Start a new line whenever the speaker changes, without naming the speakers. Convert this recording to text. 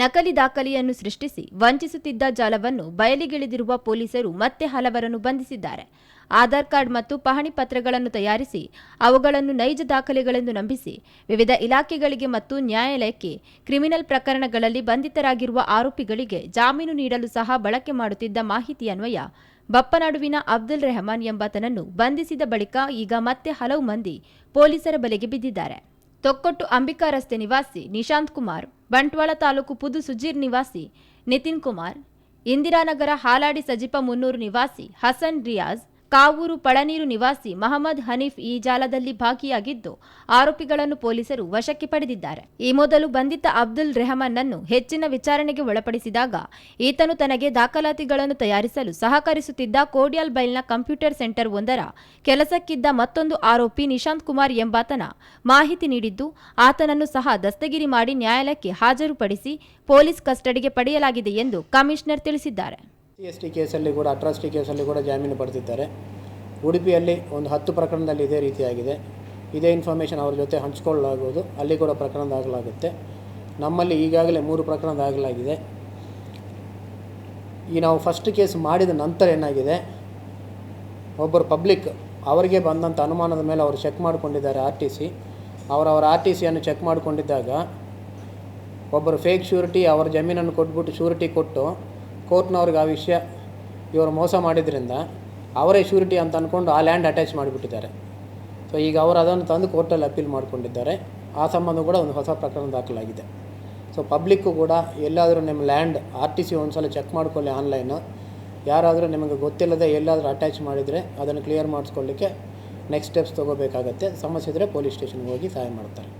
ನಕಲಿ ದಾಖಲೆಯನ್ನು ಸೃಷ್ಟಿಸಿ ವಂಚಿಸುತ್ತಿದ್ದ ಜಾಲವನ್ನು ಬಯಲಿಗಿಳಿದಿರುವ ಪೊಲೀಸರು ಮತ್ತೆ ಹಲವರನ್ನು ಬಂಧಿಸಿದ್ದಾರೆ. ಆಧಾರ್ ಕಾರ್ಡ್ ಮತ್ತು ಪಹಣಿ ಪತ್ರಗಳನ್ನು ತಯಾರಿಸಿ ಅವುಗಳನ್ನು ನೈಜ ದಾಖಲೆಗಳೆಂದು ನಂಬಿಸಿ ವಿವಿಧ ಇಲಾಖೆಗಳಿಗೆ ಮತ್ತು ನ್ಯಾಯಾಲಯಕ್ಕೆ ಕ್ರಿಮಿನಲ್ ಪ್ರಕರಣಗಳಲ್ಲಿ ಬಂಧಿತರಾಗಿರುವ ಆರೋಪಿಗಳಿಗೆ ಜಾಮೀನು ನೀಡಲು ಸಹ ಬಳಕೆ ಮಾಡುತ್ತಿದ್ದ ಮಾಹಿತಿಯನ್ವಯ ಬಪ್ಪನಾಡುವಿನ ಅಬ್ದುಲ್ ರೆಹಮಾನ್ ಎಂಬಾತನನ್ನು ಬಂಧಿಸಿದ ಬಳಿಕ ಈಗ ಮತ್ತೆ ಹಲವು ಮಂದಿ ಪೊಲೀಸರ ಬಲೆಗೆ ಬಿದ್ದಿದ್ದಾರೆ. ತೊಕ್ಕೊಟ್ಟು ಅಂಬಿಕಾ ರಸ್ತೆ ನಿವಾಸಿ ನಿಶಾಂತ್ ಕುಮಾರ್. ಬಂಟ್ವಾಳ ತಾಲೂಕು ಪುದು ಸುಜೀರ್ ನಿವಾಸಿ ನಿತಿನ್ ಕುಮಾರ್ ಇಂದಿರಾನಗರ ಹಾಲಾಡಿ ಸಜಿಪ ಮುನ್ನೂರು ನಿವಾಸಿ ಹಸನ್ ರಿಯಾಜ್ ಕಾವೂರು ಪಳನೀರು ನಿವಾಸಿ ಮಹಮ್ಮದ್ ಹನೀಫ್ ಈ ಜಾಲದಲ್ಲಿ ಭಾಗಿಯಾಗಿದ್ದು, ಆರೋಪಿಗಳನ್ನು ಪೊಲೀಸರು ವಶಕ್ಕೆ ಪಡೆದಿದ್ದಾರೆ. ಈ ಮೊದಲು ಬಂಧಿತ ಅಬ್ದುಲ್ ರೆಹಮಾನ್ನನ್ನು ಹೆಚ್ಚಿನ ವಿಚಾರಣೆಗೆ ಒಳಪಡಿಸಿದಾಗ, ಈತನು ತನಗೆ ದಾಖಲಾತಿಗಳನ್ನು ತಯಾರಿಸಲು ಸಹಕರಿಸುತ್ತಿದ್ದ ಕೋಡಿಯಾಲ್ ಬೈಲ್ನ ಕಂಪ್ಯೂಟರ್ ಸೆಂಟರ್ ಒಂದರ ಕೆಲಸಕ್ಕಿದ್ದ ಮತ್ತೊಂದು ಆರೋಪಿ ನಿಶಾಂತ್ ಕುಮಾರ್ ಎಂಬಾತನ ಮಾಹಿತಿ ನೀಡಿದ್ದು, ಆತನನ್ನು ಸಹ ದಸ್ತಗಿರಿ ಮಾಡಿ ನ್ಯಾಯಾಲಯಕ್ಕೆ ಹಾಜರುಪಡಿಸಿ ಪೊಲೀಸ್ ಕಸ್ಟಡಿಗೆ ಪಡೆಯಲಾಗಿದೆ ಎಂದು ಕಮಿಷನರ್ ತಿಳಿಸಿದ್ದಾರೆ.
ಸಿ ಎಸ್ ಟಿ ಕೇಸಲ್ಲಿ ಕೂಡ, ಅಟ್ರಾಸಿಟಿ ಕೇಸಲ್ಲಿ ಕೂಡ ಜಾಮೀನು ಪಡೆದಿದ್ದಾರೆ. ಉಡುಪಿಯಲ್ಲಿ ಒಂದು ಹತ್ತು ಪ್ರಕರಣದಲ್ಲಿ ಇದೇ ರೀತಿಯಾಗಿದೆ. ಇದೇ ಇನ್ಫಾರ್ಮೇಷನ್ ಅವ್ರ ಜೊತೆ ಹಂಚ್ಕೊಳ್ಳಲಾಗುವುದು. ಅಲ್ಲಿ ಕೂಡ ಪ್ರಕರಣ ದಾಖಲಾಗುತ್ತೆ. ನಮ್ಮಲ್ಲಿ ಈಗಾಗಲೇ ಮೂರು ಪ್ರಕರಣ ದಾಖಲಾಗಿದೆ. ಈ ನಾವು ಫಸ್ಟ್ ಕೇಸ್ ಮಾಡಿದ ನಂತರ ಏನಾಗಿದೆ? ಒಬ್ಬರು ಪಬ್ಲಿಕ್ ಅವರಿಗೆ ಬಂದಂಥ ಅನುಮಾನದ ಮೇಲೆ ಅವರು ಚೆಕ್ ಮಾಡಿಕೊಂಡಿದ್ದಾರೆ ಆರ್ ಟಿ ಸಿ ಅವರವರ ಆರ್ ಟಿ ಸಿಯನ್ನು ಚೆಕ್ ಮಾಡಿಕೊಂಡಿದ್ದಾಗ, ಒಬ್ಬರು ಫೇಕ್ ಶ್ಯೂರಿಟಿ ಅವರ ಜಮೀನನ್ನು ಕೊಟ್ಬಿಟ್ಟು ಶ್ಯೂರಿಟಿ ಕೊಟ್ಟು ಕೋರ್ಟ್ನವ್ರಿಗೆ ಆ ವಿಷಯ ಇವರು ಮೋಸ ಮಾಡಿದ್ರಿಂದ ಅವರೇ ಶ್ಯೂರಿಟಿ ಅಂತ ಅಂದ್ಕೊಂಡು ಆ ಲ್ಯಾಂಡ್ ಅಟ್ಯಾಚ್ ಮಾಡಿಬಿಟ್ಟಿದ್ದಾರೆ. ಸೊ ಈಗ ಅವರು ಅದನ್ನು ತಂದು ಕೋರ್ಟಲ್ಲಿ ಅಪೀಲ್ ಮಾಡಿಕೊಂಡಿದ್ದಾರೆ. ಆ ಸಂಬಂಧ ಕೂಡ ಒಂದು ಹೊಸ ಪ್ರಕರಣ ದಾಖಲಾಗಿದೆ. ಸೊ ಪಬ್ಲಿಕ್ಕು ಕೂಡ ಎಲ್ಲಾದರೂ ನಿಮ್ಮ ಲ್ಯಾಂಡ್ ಆರ್ ಟಿ ಸಿ ಒಂದ್ಸಲ ಚೆಕ್ ಮಾಡ್ಕೊಳ್ಳಿ ಆನ್ಲೈನು ಯಾರಾದರೂ ನಿಮಗೆ ಗೊತ್ತಿಲ್ಲದೆ ಎಲ್ಲಾದರೂ ಅಟ್ಯಾಚ್ ಮಾಡಿದರೆ ಅದನ್ನು ಕ್ಲಿಯರ್ ಮಾಡಿಸ್ಕೊಳ್ಳಿಕ್ಕೆ ನೆಕ್ಸ್ಟ್ ಸ್ಟೆಪ್ಸ್ ತೊಗೋಬೇಕಾಗತ್ತೆ. ಸಮಸ್ಯೆ ಇದ್ದರೆ ಪೊಲೀಸ್ ಸ್ಟೇಷನ್ಗೆ ಹೋಗಿ ಸಹಾಯ ಮಾಡ್ತಾರೆ.